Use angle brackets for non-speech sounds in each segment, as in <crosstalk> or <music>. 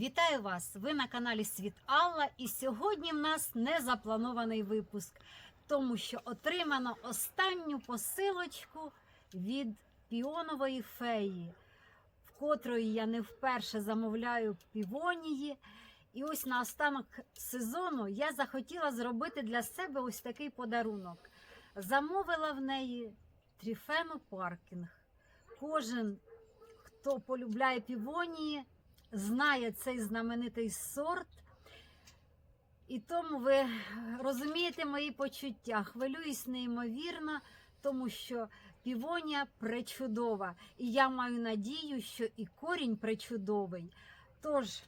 Вітаю вас! Ви на каналі Світ Алла, і сьогодні в нас незапланований випуск, тому що отримано останню посилочку від піонової феї, в котрої я не вперше замовляю півонії. І ось на останок сезону я захотіла зробити для себе ось такий подарунок. Замовила в неї тріфену паркінг. Кожен, хто полюбляє півонії, знає цей знаменитий сорт. І тому ви розумієте мої почуття. Хвилююсь неймовірно, тому що півонія пречудова. І я маю надію, що і корінь пречудовий. Тож,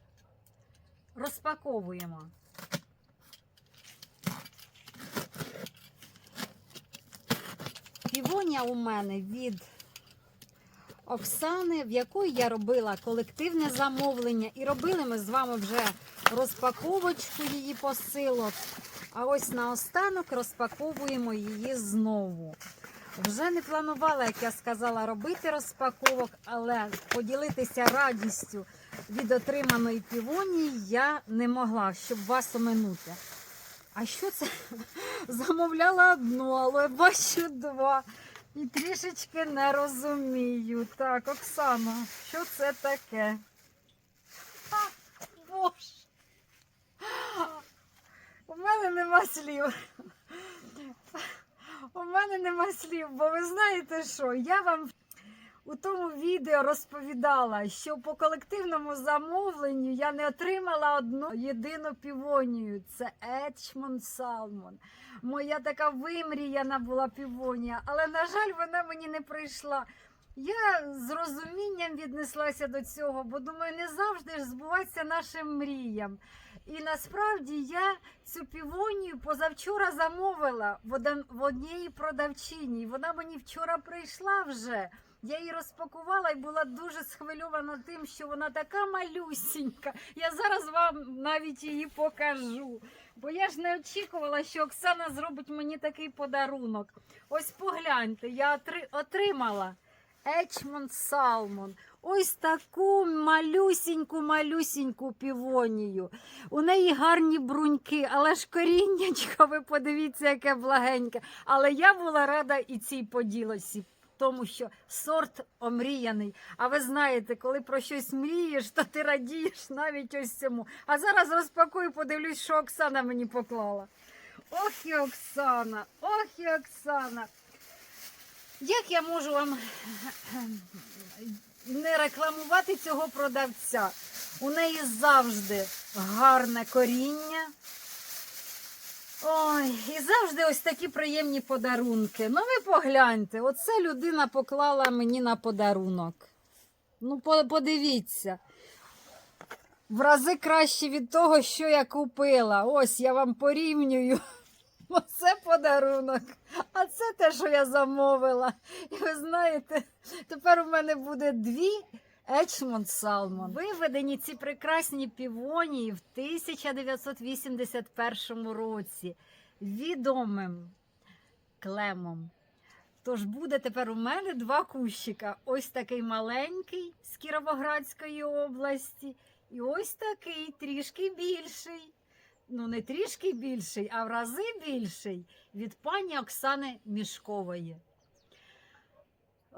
розпаковуємо. Півонія у мене від Оксани, в якої я робила колективне замовлення, і робили ми з вами вже розпаковочку її посилок. А ось наостанок розпаковуємо її знову. Вже не планувала, як я сказала, робити розпаковок, але поділитися радістю від отриманої півонії я не могла, щоб вас оминути. А що це? <laughs> Замовляла одну, але бачу два. І трішечки не розумію. Так, Оксана, що це таке? А, Боже. У мене нема слів. У мене нема слів, бо ви знаєте що? Я вам у тому відео розповідала, що по колективному замовленню я не отримала одну єдину півонію. Це Ечмон Салмон. Моя така вимріяна була півонія, але, на жаль, вона мені не прийшла. Я з розумінням віднеслася до цього, бо думаю, не завжди ж збувається нашим мріям. І насправді я цю півонію позавчора замовила в однієї продавчині. Вона мені вчора прийшла вже. Я її розпакувала і була дуже схвильована тим, що вона така малюсінька. Я зараз вам навіть її покажу. Бо я ж не очікувала, що Оксана зробить мені такий подарунок. Ось погляньте, я отримала Ечмон Салмон. Ось таку малюсіньку, малюсіньку півонію. У неї гарні бруньки, але ж коріннячко, ви подивіться, яке благеньке. Але я була рада і цій поділосі. Тому що сорт омріяний. А ви знаєте, коли про щось мрієш, то ти радієш навіть ось цьому. А зараз розпакую, подивлюсь, що Оксана мені поклала. Ох і Оксана, ох і Оксана. Як я можу вам не рекламувати цього продавця? У неї завжди гарне коріння. Ой, і завжди ось такі приємні подарунки. Ну, ви погляньте, оце людина поклала мені на подарунок. Ну, подивіться. В рази краще від того, що я купила. Ось я вам порівнюю. <laughs> Оце подарунок. А це те, що я замовила. І ви знаєте, тепер у мене буде дві Ечмонд Салмон. Виведені ці прекрасні півонії в 1981 році відомим клемом. Тож буде тепер у мене два кущика. Ось такий маленький з Кіровоградської області, і ось такий трішки більший. Ну, не трішки більший, а в рази більший від пані Оксани Мішкової.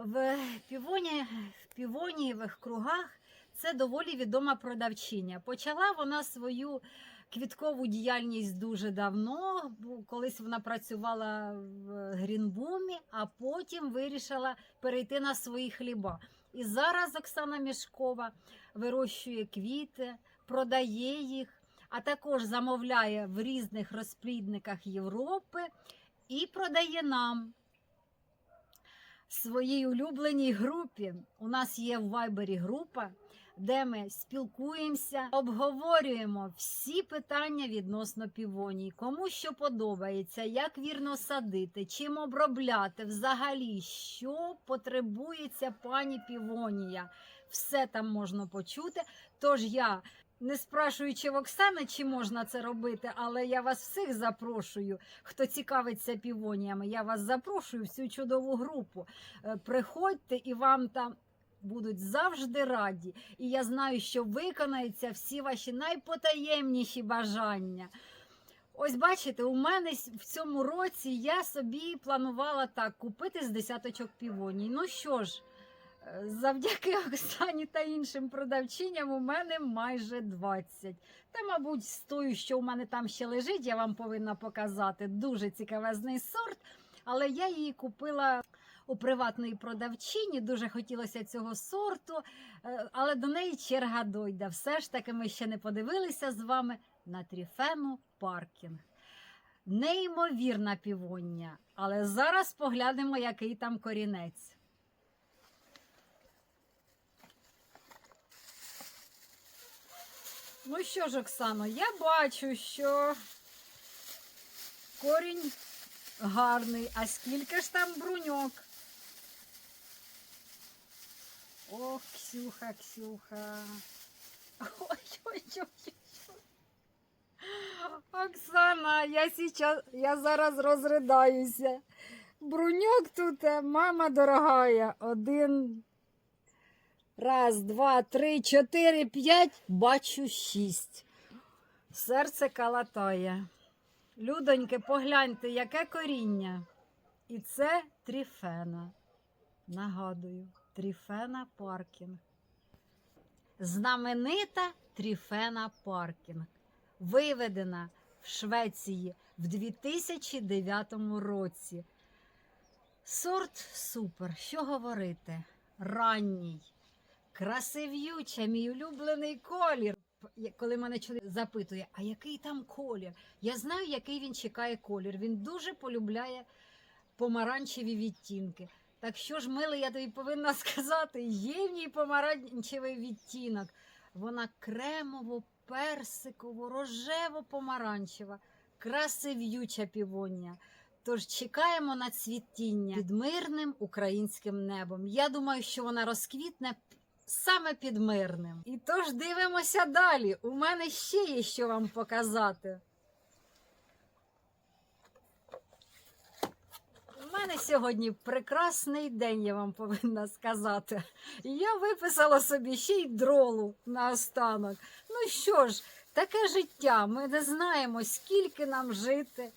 В, півоні, в півонієвих кругах це доволі відома продавчиня. Почала вона свою квіткову діяльність дуже давно. Колись вона працювала в Грінбумі, а потім вирішила перейти на свої хліба. І зараз Оксана Мішкова вирощує квіти, продає їх, а також замовляє в різних розплідниках Європи і продає нам своїй улюбленій групі. У нас є в Вайбері група, де ми спілкуємося, обговорюємо всі питання відносно півоній, кому що подобається, як вірно садити, чим обробляти, взагалі, що потребується пані півонія. Все там можна почути. Тож я. Не спрашуючи в Оксани, чи можна це робити, але я вас всіх запрошую, хто цікавиться півоніями. Я вас запрошую в цю чудову групу. Е, Приходьте і вам там будуть завжди раді. І я знаю, що виконаються всі ваші найпотаємніші бажання. Ось бачите, у мене в цьому році я собі планувала так купити з десяточок півоній. Ну що ж, завдяки <laughs> Оксані та іншим продавчиням у мене майже 20. Та, мабуть, з тою, що у мене там ще лежить, я вам повинна показати. Дуже цікавезний сорт. Але я її купила у приватної продавчині. Дуже хотілося цього сорту, е, але до неї черга дойде. Все ж таки, ми ще не подивилися з вами на тріфену паркінг. Неймовірна півоння. Але зараз поглянемо, який там корінець. Ну що ж, Оксано, я бачу, що корінь гарний. А скільки ж там бруньок? Ох, Ксюха, Ксюха. Ой-ой-ой. Оксана, я сейчас, я зараз розридаюся. Бруньок тут, е, мама дорогая, один. Раз, два, три, чотири, п'ять. Бачу шість. Серце калатає. Людоньки, погляньте, яке коріння. І це тріфена. Нагадую, тріфена паркінг. Знаменита тріфена паркінг. Виведена в Швеції в 2009 році. Сорт супер. Що говорити? Ранній, красивюча, мій улюблений колір. Коли мене чоловік запитує, а який там колір? Я знаю, який він чекає колір. Він дуже полюбляє помаранчеві відтінки. Так що ж, милий, я тобі повинна <laughs> сказати, є в ній помаранчевий відтінок. Вона кремово, персиково, рожево помаранчева, красивюча півоння. Тож чекаємо на цвітіння під мирним українським небом. Я думаю, що вона розквітне саме під мирним. І тож дивимося далі. У мене ще є що вам показати. У мене сьогодні прекрасний день, я вам повинна сказати. Я виписала собі ще й дролу наостанок. Ну що ж, таке життя. Ми не знаємо, скільки нам жити.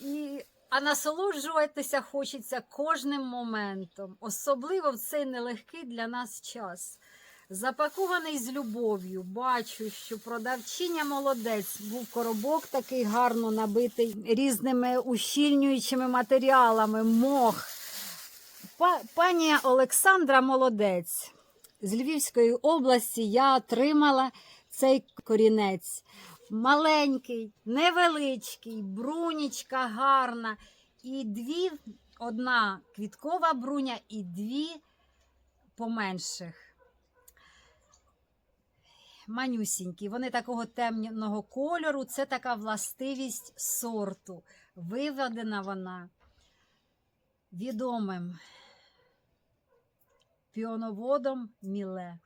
І... А насолоджуватися хочеться кожним моментом, особливо в цей нелегкий для нас час. Запакований з любов'ю, бачу, що продавчиня молодець. Був коробок такий гарно набитий різними ущільнюючими матеріалами, мох. Пані Олександра молодець. З Львівської області я отримала цей корінець. Маленький, невеличкий, брунічка гарна. І дві, одна квіткова бруня і дві поменших. Манюсінькі. Вони такого темного кольору. Це така властивість сорту. Виведена вона відомим піоноводом Міле.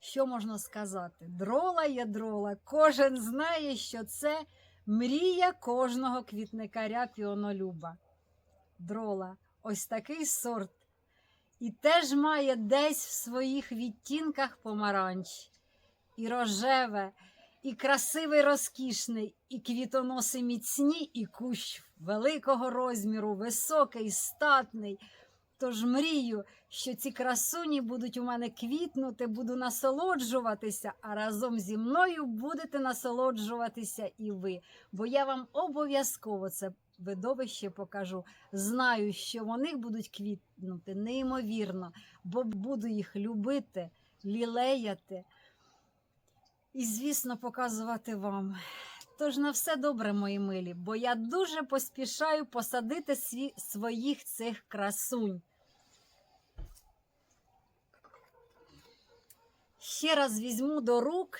Що можна сказати? Дрола є дрола. Кожен знає, що це мрія кожного квітникаря піонолюба. Дрола. Ось такий сорт. І теж має десь в своїх відтінках помаранч. І рожеве, і красивий розкішний, і квітоноси міцні, і кущ великого розміру, високий, статний. Тож мрію, що ці красуні будуть у мене квітнути, буду насолоджуватися, а разом зі мною будете насолоджуватися і ви. Бо я вам обов'язково це видовище покажу. Знаю, що вони будуть квітнути неймовірно, бо буду їх любити, лілеяти і, звісно, показувати вам. Тож на все добре, мої милі, бо я дуже поспішаю посадити сві, своїх цих красунь. Ще раз візьму до рук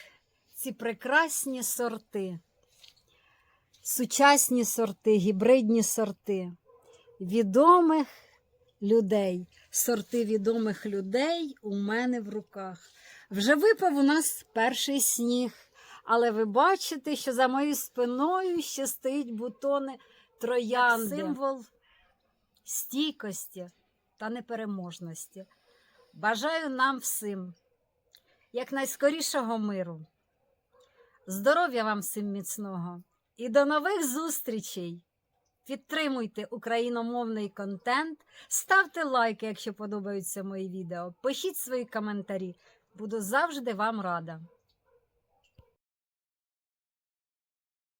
ці прекрасні сорти, сучасні сорти, гібридні сорти відомих людей. Сорти відомих людей у мене в руках. Вже випав у нас перший сніг, але ви бачите, що за моєю спиною ще стоїть бутони троянди. Символ стійкості та непереможності. Бажаю нам всім якнайскорішого миру. Здоров'я вам всім міцного і до нових зустрічей! Підтримуйте україномовний контент, ставте лайки, якщо подобаються мої відео. Пишіть свої коментарі. Буду завжди вам рада.